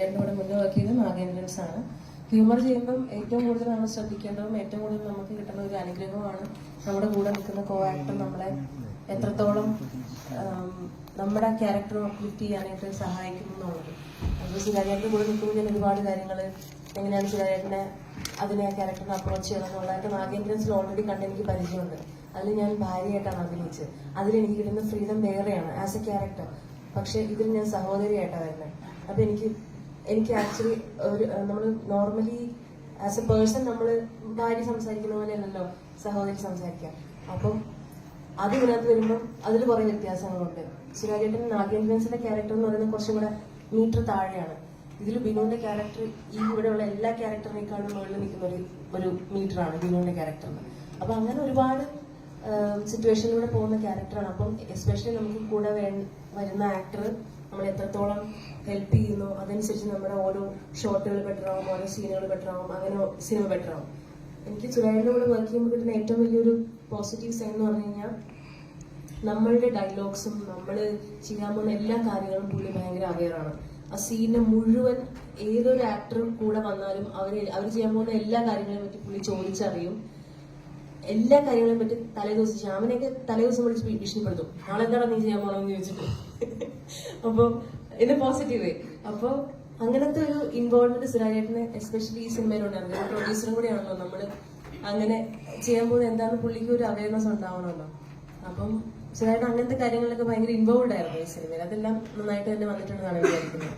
സുരാജേട്ടന്റെ ഇവിടെ മുന്നേ വർക്ക് ചെയ്ത നാഗേന്ദ്രൻസ് ആണ് ഹ്യൂമർ ചെയ്യുമ്പം ഏറ്റവും കൂടുതൽ നമ്മൾ ശ്രദ്ധിക്കേണ്ടതും ഏറ്റവും കൂടുതൽ നമുക്ക് കിട്ടുന്ന ഒരു അനുഗ്രഹമാണ് നമ്മുടെ കൂടെ നിൽക്കുന്ന കോ ആക്ടർ നമ്മളെ എത്രത്തോളം നമ്മുടെ ക്യാരക്ടർ അപ്ലിഫ്റ്റ് ചെയ്യാനായിട്ട് സഹായിക്കുന്നു എന്നുള്ളത്. അപ്പോൾ സുരാജേട്ടന്റെ കൂടെ നിൽക്കുമ്പോൾ ഞാൻ ഒരുപാട് കാര്യങ്ങൾ എങ്ങനെയാണ് സുരാജേട്ടനെ അതിനെ ആ ക്യാരക്ടറിനെ അപ്രോച്ച് ചെയ്യണം എന്നുള്ളതായിട്ട് നാഗേന്ദ്രൻസിൽ ഓൾറെഡി കണ്ട് എനിക്ക് പരിചയമുണ്ട്. അതിൽ ഞാൻ ഭാര്യയായിട്ടാണ് അഭിനയിച്ചത്. അതിൽ എനിക്ക് കിട്ടുന്ന ഫ്രീഡം വേറെയാണ് ആസ് എ ക്യാരക്ടർ പക്ഷേ ഇതിൽ ഞാൻ സഹോദരിയായിട്ടാണ് വരുന്നത്. അപ്പോൾ എനിക്ക് എനിക്ക് ആക്ച്വലി ഒരു നമ്മൾ നോർമലി ആസ് എ പേഴ്സൺ നമ്മൾ ഭാര്യ സംസാരിക്കുന്ന പോലെയല്ലല്ലോ സഹോദരി സംസാരിക്കാം അപ്പം അത് ഇതിനകത്ത് വരുമ്പം അതിൽ കുറെ വ്യത്യാസങ്ങളുണ്ട്. സുരാജേട്ടൻ നാഗേന്ദ്രൻസിന്റെ ക്യാരക്ടർ എന്ന് പറയുന്നത് കുറച്ചും കൂടെ മീറ്റർ താഴെയാണ്. ഇതിൽ ബിനുവിന്റെ ക്യാരക്ടർ ഈ ഇവിടെയുള്ള എല്ലാ ക്യാരക്ടറിനേക്കാളും മുകളിൽ നിൽക്കുന്ന ഒരു ഒരു മീറ്ററാണ് ബിനുവിന്റെ ക്യാരക്ടറിന് അപ്പൊ അങ്ങനെ ഒരുപാട് സിറ്റുവേഷനിലൂടെ പോകുന്ന ക്യാരക്ടറാണ് അപ്പം എസ്പെഷ്യലി നമുക്ക് കൂടെ വരുന്ന ആക്ടർ നമ്മൾ എത്രത്തോളം ഹെൽപ്പ് ചെയ്യുന്നു അതനുസരിച്ച് നമ്മുടെ ഓരോ ഷോട്ടുകൾ ബെറ്റർ ആവും ഓരോ സീനുകൾ ബെറ്റർ ആവും അങ്ങനെ സിനിമ ബെറ്റർ ആവും. എനിക്ക് സുരാജിന്റെ കൂടെ വർക്ക് ചെയ്യുമ്പോൾ കിട്ടുന്ന ഏറ്റവും വലിയൊരു പോസിറ്റീവ് സൈൻ എന്ന് പറഞ്ഞു കഴിഞ്ഞാൽ നമ്മളുടെ ഡയലോഗ്സും നമ്മൾ ചെയ്യാൻ പോകുന്ന എല്ലാ കാര്യങ്ങളും പുള്ളി ഭയങ്കര അവെയറാണ് ആ സീനിനെ മുഴുവൻ ഏതൊരു ആക്ടറും കൂടെ വന്നാലും അവർ അവർ ചെയ്യാൻ പോകുന്ന എല്ലാ കാര്യങ്ങളെയും പറ്റി പുള്ളി ചോദിച്ചറിയും. എല്ലാ കാര്യങ്ങളെയും പറ്റി തലേദിവസം ശ്യാമനെയൊക്കെ തലേദിവസം വിളിച്ച് ഭീഷണിപ്പെടുത്തും. നാളെ എന്താണ് നീ ചെയ്യാൻ പോകണമെന്ന് ചോദിച്ചിട്ട്? അപ്പൊ എ പോസിറ്റീവ് വേ അപ്പൊ അങ്ങനത്തെ ഒരു ഇൻവോൾവ്മെന്റ് സുരാജേട്ടന് എസ്പെഷ്യലി ഈ സിനിമയിലുണ്ടായിരുന്നു പ്രൊഡ്യൂസറും കൂടിയാണല്ലോ നമ്മൾ അങ്ങനെ ചെയ്യാൻ പോകുന്നത് എന്താണെന്ന് പുള്ളിക്ക് ഒരു അവയർനെസ് ഉണ്ടാവണമല്ലോ. അപ്പം സുരാജേട്ടൻ അങ്ങനത്തെ കാര്യങ്ങളൊക്കെ ഭയങ്കര ഇൻവോൾവ് ആയിരുന്നു ഈ സിനിമയിൽ. അതെല്ലാം നന്നായിട്ട് തന്നെ വന്നിട്ടുണ്ടെന്നാണ് വിചാരിക്കുന്നത്.